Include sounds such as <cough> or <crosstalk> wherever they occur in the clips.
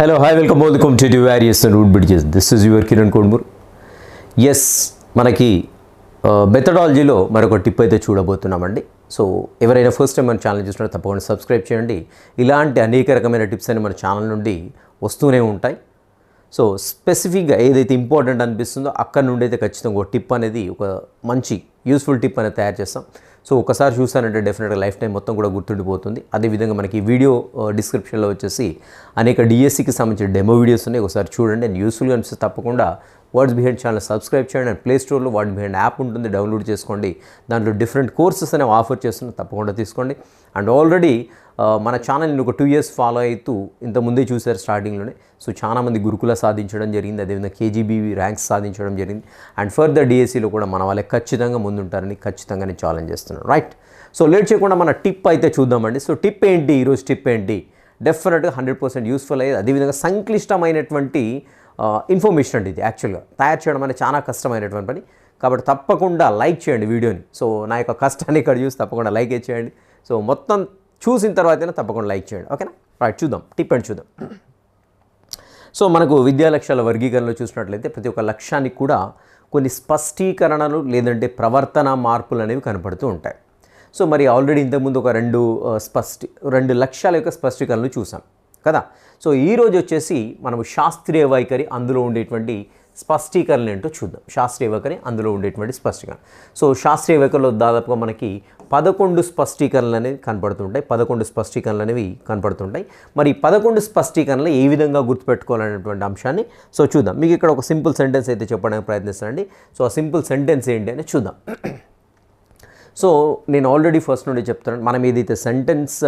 Hello hi welcome welcome to the various and root bridges this is your Kiran Kodmur S మనకి uh, మెథడాలజీలో మరొక tip అయితే చూడబోతున్నామండి. So ఎవరైనా first time మన ఛానల్ చూసినా తప్పకుండా సబ్స్క్రైబ్ చేయండి. ఇలాంటి అనేక రకమైన టిప్స్ అని మన ఛానల్ నుండి వస్తూనే ఉంటాయి. సో స్పెసిఫిక్గా ఏదైతే ఇంపార్టెంట్ అనిపిస్తుందో అక్కడ నుండి అయితే ఖచ్చితంగా ఒక టిప్ అనేది ఒక మంచి యూస్ఫుల్ టిప్ అనేది తయారు చేస్తాం. సో ఒకసారి చూసానంటే డెఫినెట్గా లైఫ్ టైం మొత్తం కూడా గుర్తుండిపోతుంది. అదేవిధంగా మనకి వీడియో డిస్క్రిప్షన్లో వచ్చేసి అనేక డిఎస్సికి సంబంధించిన డెమో వీడియోస్ ఉన్నాయి. ఒకసారి చూడండి. అండ్ యూస్ఫుల్గా అనిపిస్తే తప్పకుండా వర్డ్స్ బిహైండ్ ఛానల్ సబ్స్క్రైబ్ చేయండి. అండ్ ప్లేస్టోర్లో వర్డ్ బిహైండ్ యాప్ ఉంటుంది. డౌన్లోడ్ చేసుకోండి. దాంట్లో డిఫరెంట్ కోర్సెస్ అనేవి ఆఫర్ చేస్తున్నా తప్పకుండా తీసుకోండి. అండ్ ఆల్రెడీ మన ఛానల్ని ఒక టూ ఇయర్స్ ఫాలో అవుతూ ఇంతకుముందే చూశారు స్టార్టింగ్లోనే. సో చాలామంది గురుకుల సాధించడం జరిగింది. అదేవిధంగా కేజీబీవీ ర్యాంక్స్ సాధించడం జరిగింది. అండ్ ఫర్దర్ డిఎస్సిలో కూడా మన వాళ్ళే ఖచ్చితంగా ముందుంటారని ఖచ్చితంగా నేను ఛాలెంజ్ చేస్తున్నాను రైట్ సో లేట్ చేయకుండా మన టిప్ అయితే చూద్దామండి. సో టిప్ ఏంటి? ఈరోజు టిప్ ఏంటి? డెఫినెట్గా హండ్రెడ్ పర్సెంట్ యూస్ఫుల్ అయ్యేది. అదేవిధంగా సంక్లిష్టమైనటువంటి ఇన్ఫర్మేషన్ అండి ఇది యాక్చువల్గా తయారు చేయడం అనేది చాలా కష్టమైనటువంటి పని. కాబట్టి తప్పకుండా లైక్ చేయండి వీడియోని. సో నా యొక్క కష్టాన్ని ఇక్కడ చూసి తప్పకుండా లైక్ చేయండి. సో మొత్తం చూసిన తర్వాతనే తప్పకుండా లైక్ చేయండి ఓకేనా? రైట్ చూద్దాం. టిప్ అండ్ చూద్దాం. సో మనకు విద్యా లక్ష్యాల వర్గీకరణలో చూసినట్లయితే ప్రతి ఒక్క లక్ష్యానికి కూడా కొన్ని స్పష్టీకరణలు లేదంటే ప్రవర్తన మార్పులు అనేవి కనపడుతూ ఉంటాయి. సో మరి ఆల్రెడీ ఇంతకుముందు ఒక రెండు uh, స్పష్టి రెండు లక్ష్యాల యొక్క స్పష్టీకరణలు చూసాం కదా? సో ఈరోజు వచ్చేసి మనము శాస్త్రీయ వైఖరి అందులో ఉండేటువంటి స్పష్టీకరణలు ఏంటో చూద్దాం. శాస్త్రీయ వైఖరి అందులో ఉండేటువంటి స్పష్టీకరణ. సో శాస్త్రీయ వైఖరిలో దాదాపుగా మనకి పదకొండు స్పష్టీకరణలు అనేవి కనపడుతుంటాయి పదకొండు స్పష్టీకరణలు అనేవి కనపడుతుంటాయి మరి పదకొండు స్పష్టీకరణలు ఏ విధంగా గుర్తుపెట్టుకోవాలనేటువంటి అంశాన్ని సో చూద్దాం. మీకు ఇక్కడ ఒక సింపుల్ సెంటెన్స్ అయితే చెప్పడానికి ప్రయత్నిస్తానండి. సో ఆ సింపుల్ సెంటెన్స్ ఏంటి అని చూద్దాం. సో నేను ఆల్రెడీ ఫస్ట్ నుండి చెప్తున్నాను. మనం ఏదైతే సెంటెన్స్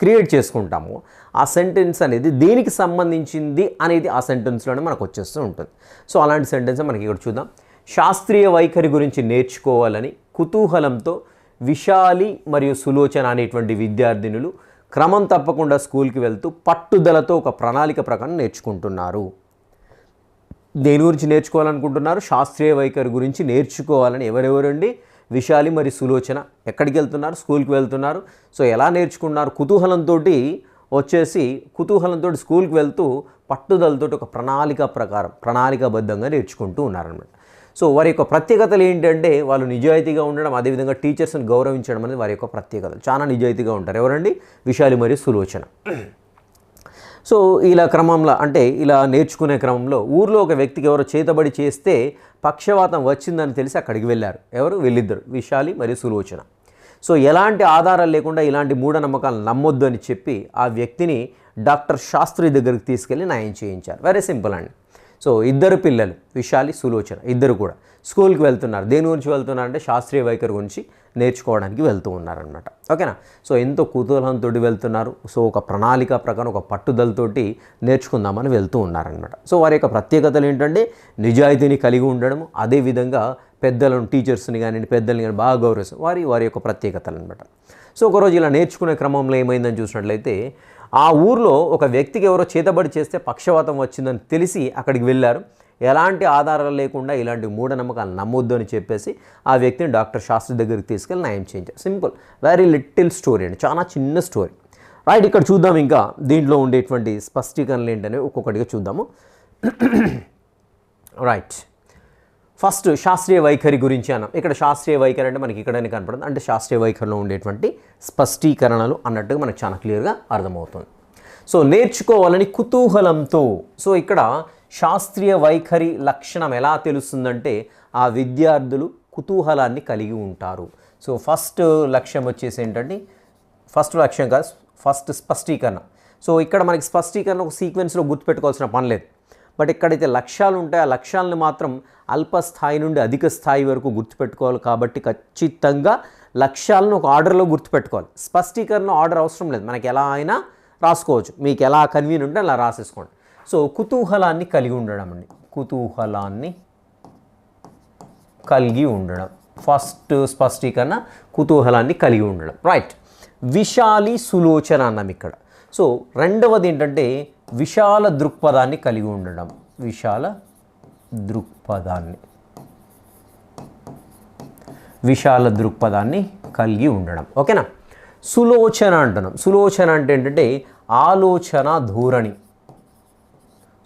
క్రియేట్ చేసుకుంటామో. ఆ సెంటెన్స్ అనేది దేనికి సంబంధించింది అనేది ఆ సెంటెన్స్లోనే మనకు వచ్చేస్తూ ఉంటుంది. సో అలాంటి సెంటెన్స్ మనకి ఇక్కడ చూద్దాం. శాస్త్రీయ వైఖరి గురించి నేర్చుకోవాలని కుతూహలంతో విశాలి మరియు సులోచన అనేటువంటి విద్యార్థినులు క్రమం తప్పకుండా స్కూల్కి వెళ్తూ పట్టుదలతో ఒక ప్రణాళిక ప్రకారం నేర్చుకుంటున్నారు. దేని గురించి నేర్చుకోవాలనుకుంటున్నారు? శాస్త్రీయ వైఖరి గురించి నేర్చుకోవాలని ఎవరెవరండి? విశాలి మరి సులోచన ఎక్కడికి వెళ్తున్నారు? స్కూల్కి వెళ్తున్నారు. సో ఎలా నేర్చుకున్నారు? కుతూహలంతో వచ్చేసి కుతూహలంతో స్కూల్కి వెళ్తూ పట్టుదలతో ఒక ప్రణాళిక ప్రకారం ప్రణాళికాబద్ధంగా నేర్చుకుంటూ ఉన్నారనమాట సో వారి యొక్క ప్రత్యేకతలు ఏంటంటే వాళ్ళు నిజాయితీగా ఉండడం అదేవిధంగా టీచర్స్ని గౌరవించడం అనేది వారి యొక్క ప్రత్యేకతలు చాలా నిజాయితీగా ఉంటారు. ఎవరండి? విశాలి మరియు సులోచన. సో ఇలా క్రమంలో అంటే ఇలా నేర్చుకునే క్రమంలో ఊర్లో ఒక వ్యక్తికి ఎవరో చేతబడి చేస్తే పక్షవాతం వచ్చిందని తెలిసి అక్కడికి వెళ్ళారు. ఎవరు? వెళ్ళిద్దరు. విశాలి మరియు సులోచన. సో ఎలాంటి ఆధారాలు లేకుండా ఇలాంటి మూఢనమ్మకాలు నమ్మొద్దు అని చెప్పి ఆ వ్యక్తిని డాక్టర్ శాస్త్రి దగ్గరికి తీసుకెళ్ళి నయం చేయించారు. వెరీ సింపుల్ అండి. సో ఇద్దరు పిల్లలు విశాలి సులోచన ఇద్దరు కూడా. స్కూల్కి వెళ్తున్నారు. దేని గురించి వెళ్తున్నారంటే శాస్త్రీయ వైఖరి గురించి. నేర్చుకోవడానికి వెళ్తూ ఉన్నారనమాట ఓకేనా? సో ఎంతో కుతూహలంతో వెళ్తున్నారు. సో ఒక ప్రణాళిక ప్రకారం ఒక పట్టుదలతోటి నేర్చుకుందామని వెళ్తూ ఉన్నారనమాట సో వారి యొక్క ప్రత్యేకతలు ఏంటంటే నిజాయితీని కలిగి ఉండడం అదేవిధంగా పెద్దలను టీచర్స్ని కానీ పెద్దల్ని కానీ బాగా గౌరవిస్తారు వారి వారి యొక్క ప్రత్యేకతలు అనమాట సో ఒకరోజు ఇలా నేర్చుకునే క్రమంలో ఏమైందని చూసినట్లయితే ఆ ఊర్లో ఒక వ్యక్తికి ఎవరో చేతబడి చేస్తే పక్షవాతం వచ్చిందని తెలిసి అక్కడికి వెళ్ళారు. ఎలాంటి ఆధారాలు లేకుండా ఇలాంటి మూఢనమ్మకాలు నమ్మొద్దు అని చెప్పేసి ఆ వ్యక్తిని డాక్టర్ శాస్త్రి దగ్గరికి తీసుకెళ్ళి నయం చేయించారు. సింపుల్ వెరీ లిటిల్ స్టోరీ అండి. చాలా చిన్న స్టోరీ. రైట్ ఇక్కడ చూద్దాం ఇంకా దీంట్లో ఉండేటువంటి స్పష్టీకరణలు ఏంటనేవి ఒక్కొక్కటిగా చూద్దాము. రైట్ ఫస్ట్ శాస్త్రీయ వైఖరి గురించి అన్నాం. ఇక్కడ శాస్త్రీయ వైఖరి అంటే మనకి ఇక్కడనే కనపడుతుంది. అంటే శాస్త్రీయ వైఖరిలో ఉండేటువంటి స్పష్టీకరణలు అన్నట్టుగా మనకు చాలా క్లియర్గా అర్థమవుతుంది. సో నేర్చుకోవాలని కుతూహలంతో సో ఇక్కడ శాస్త్రీయ వైఖరి లక్షణం ఎలా తెలుస్తుందంటే ఆ విద్యార్థులు కుతూహలాన్ని కలిగి ఉంటారు. సో ఫస్ట్ లక్ష్యం వచ్చేసి ఏంటంటే ఫస్ట్ లక్ష్యం కాదు ఫస్ట్ స్పష్టీకరణ. సో ఇక్కడ మనకి స్పష్టీకరణ ఒక సీక్వెన్స్లో గుర్తుపెట్టుకోవాల్సిన పని లేదు. బట్ ఎక్కడైతే లక్ష్యాలు ఉంటాయో ఆ లక్ష్యాలను మాత్రం అల్ప స్థాయి నుండి అధిక స్థాయి వరకు గుర్తుపెట్టుకోవాలి కాబట్టి ఖచ్చితంగా లక్ష్యాలను ఒక ఆర్డర్లో గుర్తుపెట్టుకోవాలి. స్పష్టీకరణ ఆర్డర్ అవసరం లేదు. మనకి ఎలా అయినా రాసుకోవచ్చు. మీకు ఎలా కన్వీన్ ఉంటే అలా రాసేసుకోండి. సో కుతూహలాన్ని కలిగి ఉండడం అండి. కుతూహలాన్ని కలిగి ఉండడం. ఫస్ట్ స్పష్టీకరణ కుతూహలాన్ని కలిగి ఉండడం. రైట్ విశాలి సులోచన అన్నాం ఇక్కడ. సో రెండవది ఏంటంటే విశాల దృక్పథాన్ని కలిగి ఉండడం. విశాల దృక్పథాన్ని. విశాల దృక్పథాన్ని కలిగి ఉండడం. ఓకేనా? సులోచన అంటున్నాం. సులోచన అంటే ఏంటంటే ఆలోచన ధోరణి.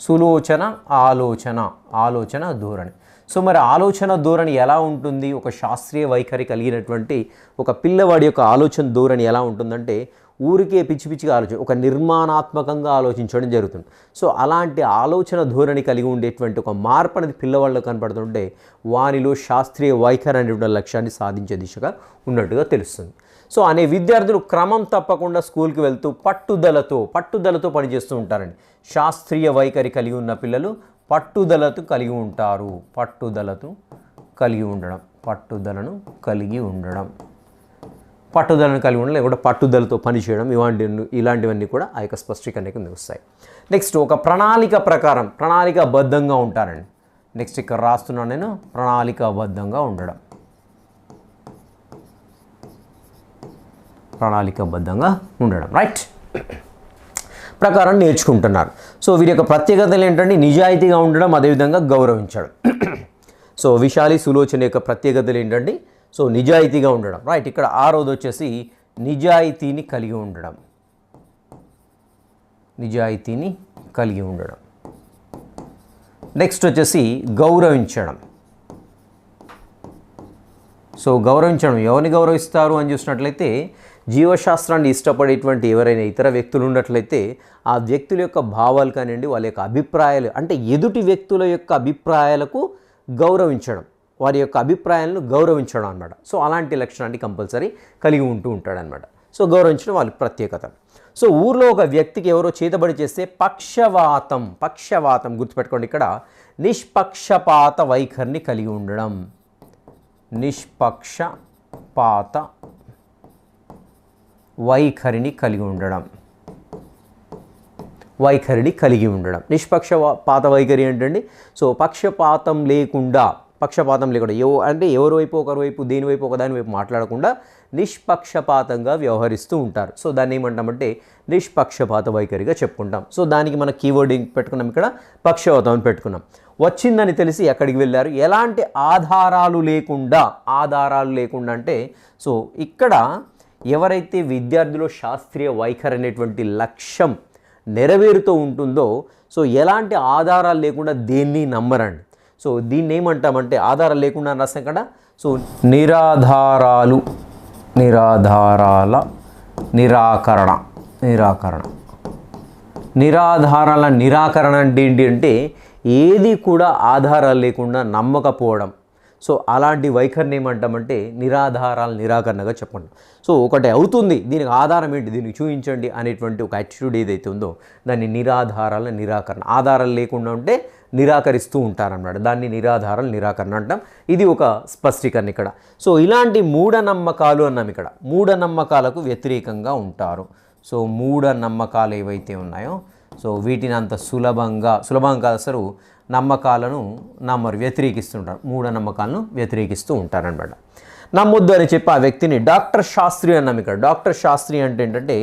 సులోచన ఆలోచన ఆలోచన ధోరణి. సో మరి ఆలోచన ధోరణి ఎలా ఉంటుంది? ఒక శాస్త్రీయ వైఖరి కలిగినటువంటి ఒక పిల్లవాడి యొక్క ఆలోచన ధోరణి ఎలా ఉంటుందంటే ఊరికే పిచ్చి పిచ్చిగా ఆలోచన ఒక నిర్మాణాత్మకంగా ఆలోచించడం జరుగుతుంది. సో అలాంటి ఆలోచన ధోరణి కలిగి ఉండేటువంటి ఒక మార్పు అనేది పిల్లవాళ్ళు కనపడుతుంటే వానిలో శాస్త్రీయ వైఖరి అనేటువంటి లక్ష్యాన్ని సాధించే దిశగా ఉన్నట్టుగా తెలుస్తుంది. సో అనే విద్యార్థులు క్రమం తప్పకుండా స్కూల్కి వెళ్తూ పట్టుదలతో పట్టుదలతో పనిచేస్తూ ఉంటారండి. శాస్త్రీయ వైఖరి కలిగి ఉన్న పిల్లలు పట్టుదలతో కలిగి ఉంటారు. పట్టుదలతో కలిగి ఉండడం. పట్టుదలను కలిగి ఉండడం. పట్టుదలను కలిగి ఉండడం లేకుంటే పట్టుదలతో పనిచేయడం ఇలాంటి ఇలాంటివన్నీ కూడా ఆ యొక్క స్పష్టీకరణ కింద వస్తాయి. నెక్స్ట్ ఒక ప్రణాళిక ప్రకారం ప్రణాళికాబద్ధంగా ఉంటారండి. నెక్స్ట్ ఇక్కడ రాస్తున్నాను నేను ప్రణాళికాబద్ధంగా ఉండడం. ప్రణాళికాబద్ధంగా ఉండడం. రైట్? ప్రకారం నేర్చుకుంటున్నారు. సో వీరి యొక్క ప్రత్యేకతలు ఏంటంటే నిజాయితీగా ఉండడం అదేవిధంగా గౌరవించడం. <clears throat> సో విశాలి సులోచన యొక్క ప్రత్యేకతలు ఏంటంటే సో నిజాయితీగా ఉండడం. రైట్ ఇక్కడ ఆరోది వచ్చేసి నిజాయితీని కలిగి ఉండడం. నిజాయితీని కలిగి ఉండడం. నెక్స్ట్ వచ్చేసి గౌరవించడం. సో గౌరవించడం. ఎవరిని గౌరవిస్తారు అని చూసినట్లయితే జీవశాస్త్రాన్ని ఇష్టపడేటువంటి ఎవరైనా ఇతర వ్యక్తులు ఉన్నట్లయితే ఆ వ్యక్తుల యొక్క భావాలు కానివ్వండి వాళ్ళ యొక్క అభిప్రాయాలు అంటే ఎదుటి వ్యక్తుల యొక్క అభిప్రాయాలకు గౌరవించడం వారి యొక్క అభిప్రాయాలను గౌరవించడం అనమాట సో అలాంటి లక్షణాన్ని కంపల్సరీ కలిగి ఉంటూ ఉంటాడనమాట సో గౌరవించడం వాళ్ళ ప్రత్యేకత. సో ఊర్లో ఒక వ్యక్తికి ఎవరో చేతబడి చేస్తే పక్షవాతం పక్షవాతం గుర్తుపెట్టుకోండి ఇక్కడ నిష్పక్షపాత వైఖరిని కలిగి ఉండడం. నిష్పక్షపాత వైఖరిని కలిగి ఉండడం. వైఖరిని కలిగి ఉండడం. నిష్పక్షపాత వైఖరి ఏంటండి? సో పక్షపాతం లేకుండా పక్షపాతం లేకుండా ఎవ అంటే ఎవరి వైపు ఒకరి వైపు దేని వైపు ఒకదాని వైపు మాట్లాడకుండా నిష్పక్షపాతంగా వ్యవహరిస్తూ ఉంటారు. సో దాన్ని ఏమంటామంటే నిష్పక్షపాత వైఖరిగా చెప్పుకుంటాం. సో దానికి మన కీవర్డ్ పెట్టుకున్నాం ఇక్కడ? పక్షపాతం అని పెట్టుకున్నాం. వచ్చిందని తెలిసి ఎక్కడికి వెళ్ళారు? ఎలాంటి ఆధారాలు లేకుండా ఆధారాలు లేకుండా అంటే సో ఇక్కడ ఎవరైతే విద్యార్థులు శాస్త్రీయ వైఖరి అనేటువంటి లక్ష్యం నెరవేరుతూ ఉంటుందో సో ఎలాంటి ఆధారాలు లేకుండా దేన్ని నమ్మరండి. సో దీన్ని ఏమంటామంటే ఆధారాలు లేకుండా అని కదా సో నిరాధారాలు నిరాధారాల నిరాకరణ నిరాకరణ. నిరాధారాల నిరాకరణ అంటే ఏంటి అంటే ఏది కూడా ఆధారాలు లేకుండా నమ్మకపోవడం. సో అలాంటి వైఖరిని ఏమంటామంటే నిరాధారాల నిరాకరణగా చెప్పండి. సో ఒకటి అవుతుంది దీనికి ఆధారం ఏంటి దీనికి చూపించండి అనేటువంటి ఒక యాటిట్యూడ్ ఏదైతే ఉందో దాన్ని నిరాధారాల నిరాకరణ ఆధారాలు లేకుండా ఉంటే నిరాకరిస్తూ ఉంటారన్నమాట. దాన్ని నిరాధారాలు నిరాకరణ అంటాం. ఇది ఒక స్పష్టీకరణ ఇక్కడ. సో ఇలాంటి మూఢనమ్మకాలు అన్నాం ఇక్కడ. మూఢనమ్మకాలకు వ్యతిరేకంగా ఉంటారు. సో మూఢనమ్మకాలు ఏవైతే ఉన్నాయో సో వీటిని అంత సులభంగా సులభంగా అసలు నమ్మకాలను నమ్మరు వ్యతిరేకిస్తుంటారు. మూఢనమ్మకాలను వ్యతిరేకిస్తూ ఉంటారనమాట నమ్మొద్దు అని చెప్పి ఆ వ్యక్తిని డాక్టర్ శాస్త్రి అన్నాం ఇక్కడ డాక్టర్ శాస్త్రి అంటే ఏంటంటే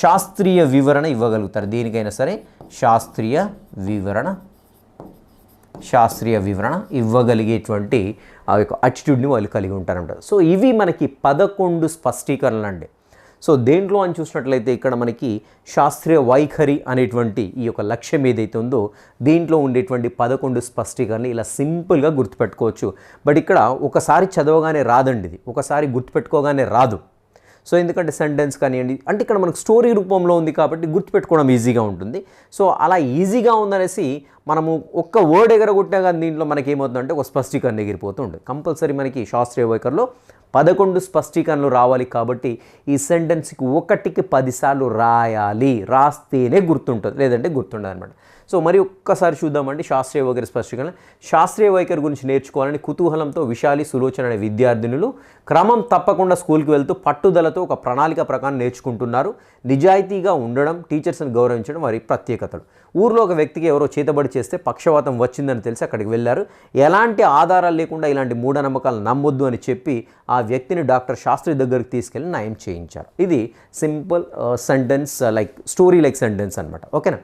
శాస్త్రీయ వివరణ ఇవ్వగలుగుతారు. దేనికైనా సరే శాస్త్రీయ వివరణ శాస్త్రీయ వివరణ ఇవ్వగలిగేటువంటి ఆ యొక్క అటిట్యూడ్ని వాళ్ళు కలిగి ఉంటారంట సో ఇవి మనకి పదకొండు స్పష్టీకరణలు అండి సో దేంట్లో అని చూసినట్లయితే ఇక్కడ మనకి శాస్త్రీయ వైఖరి అనేటువంటి ఈ యొక్క లక్ష్యం ఏదైతే ఉందో దీంట్లో ఉండేటువంటి పదకొండు స్పష్టీకరణలు ఇలా సింపుల్గా గుర్తుపెట్టుకోవచ్చు. బట్ ఇక్కడ ఒకసారి చదవగానే రాదండి ఇది. ఒకసారి గుర్తుపెట్టుకోగానే రాదు. సో ఎందుకంటే సెంటెన్స్ కానివ్వండి అంటే ఇక్కడ మనకు స్టోరీ రూపంలో ఉంది కాబట్టి గుర్తుపెట్టుకోవడం ఈజీగా ఉంటుంది. సో అలా ఈజీగా ఉందనేసి మనము ఒక్క వర్డ్ ఎగరగొట్టినా కానీ దీంట్లో మనకి ఏమవుతుందంటే ఒక స్పష్టీకరణ ఎగిరిపోతూ ఉంటుంది. కంపల్సరీ మనకి శాస్త్రీయ వైఖరిలో పదకొండు స్పష్టీకరణలు రావాలి కాబట్టి ఈ సెంటెన్స్కి ఒకటికి పదిసార్లు రాయాలి. రాస్తేనే గుర్తుంటుంది లేదంటే గుర్తుండదు అనమాట సో మరి ఒక్కసారి చూద్దామండి శాస్త్రీయ వైఖరి స్పష్టీకరణ. శాస్త్రీయ వైఖరి గురించి నేర్చుకోవాలని కుతూహలంతో విశాలి సులోచన అనే విద్యార్థినులు క్రమం తప్పకుండా స్కూల్కి వెళ్తూ పట్టుదలతో ఒక ప్రణాళిక ప్రకారం నేర్చుకుంటున్నారు. నిజాయితీగా ఉండడం టీచర్స్ని గౌరవించడం వారి ప్రత్యేకతలు. ఊర్లో ఒక వ్యక్తికి ఎవరో చేతబడి చేస్తే పక్షవాతం వచ్చిందని తెలిసి అక్కడికి వెళ్ళారు. ఎలాంటి ఆధారాలు లేకుండా ఇలాంటి మూఢనమ్మకాలు నమ్మొద్దు అని చెప్పి ఆ వ్యక్తిని డాక్టర్ శాస్త్రి దగ్గరికి తీసుకెళ్ళి నయం చేయించారు. ఇది simple sentence like story like sentence అనమాట ఓకేనా?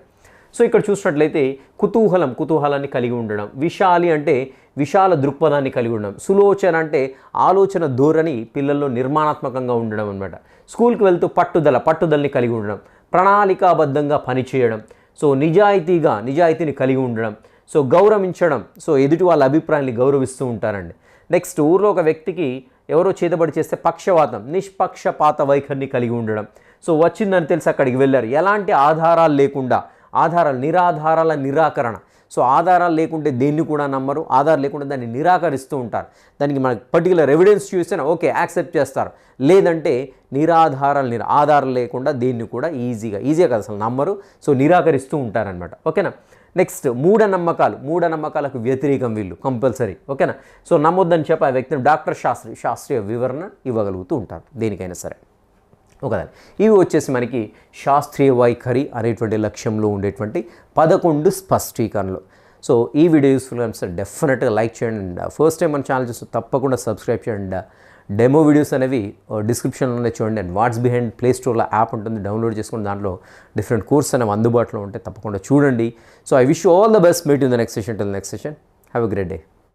సో ఇక్కడ చూసినట్లయితే కుతూహలం కుతూహలాన్ని కలిగి ఉండడం విశాలి అంటే విశాల దృక్పథాన్ని కలిగి ఉండడం సులోచన అంటే ఆలోచన ధోరణి పిల్లల్లో నిర్మాణాత్మకంగా ఉండడం అనమాట స్కూల్కి వెళ్తూ పట్టుదల పట్టుదలని కలిగి ఉండడం ప్రణాళికాబద్ధంగా పనిచేయడం సో నిజాయితీగా నిజాయితీని కలిగి ఉండడం సో గౌరవించడం సో ఎదుటి వాళ్ళ అభిప్రాయాన్ని గౌరవిస్తూ ఉంటారండి. నెక్స్ట్ ఊర్లో ఒక వ్యక్తికి ఎవరో చేతబడి చేస్తే పక్షవాతం నిష్పక్షపాత వైఖరిని కలిగి ఉండడం. సో వచ్చిందని తెలిసి అక్కడికి వెళ్ళారు. ఎలాంటి ఆధారాలు లేకుండా ఆధారాలు నిరాధారాల నిరాకరణ. సో ఆధారాలు లేకుంటే దేన్ని కూడా నమ్మరు. ఆధారాలు లేకుండా దాన్ని నిరాకరిస్తూ ఉంటారు. దానికి మనకి పర్టికులర్ ఎవిడెన్స్ చూస్తే ఓకే యాక్సెప్ట్ చేస్తారు. లేదంటే నిరాధారాలు నిరా ఆధారాలు లేకుండా దేన్ని కూడా ఈజీగా ఈజీగా కదా అసలు నమ్మరు. సో నిరాకరిస్తూ ఉంటారనమాట ఓకేనా? నెక్స్ట్ మూఢనమ్మకాలు. మూఢనమ్మకాలకు వ్యతిరేకం వీళ్ళు కంపల్సరీ ఓకేనా? సో నమ్మొద్దని చెప్పి ఆ వ్యక్తిని డాక్టర్ శాస్త్రి శాస్త్రీయ వివరణ ఇవ్వగలుగుతూ ఉంటారు. దేనికైనా సరే. ఒకదాని. ఇవి వచ్చేసి మనకి శాస్త్రీయ వైఖరి అనేటువంటి లక్ష్యంలో ఉండేటువంటి పదకొండు స్పష్టీకరణలు. సో ఈ వీడియో యూస్ఫుల్గా అనిపిస్తే డెఫినెట్గా లైక్ చేయండి. ఫస్ట్ టైం uh, మన ఛానల్ చూస్తే తప్పకుండా సబ్స్క్రైబ్ చేయండి. డెమో వీడియోస్ అనేవి డిస్క్రిప్షన్లోనే చూడండి. అండ్ వాట్స్ బిహైండ్ ప్లే స్టోర్లో యాప్ ఉంటుంది డౌన్లోడ్ చేసుకుని దాంట్లో డిఫరెంట్ కోర్స్ అనేవి అందుబాటులో ఉంటే తప్పకుండా చూడండి. So I wish all the best. Meet in the next session. Till next session. Have a great day.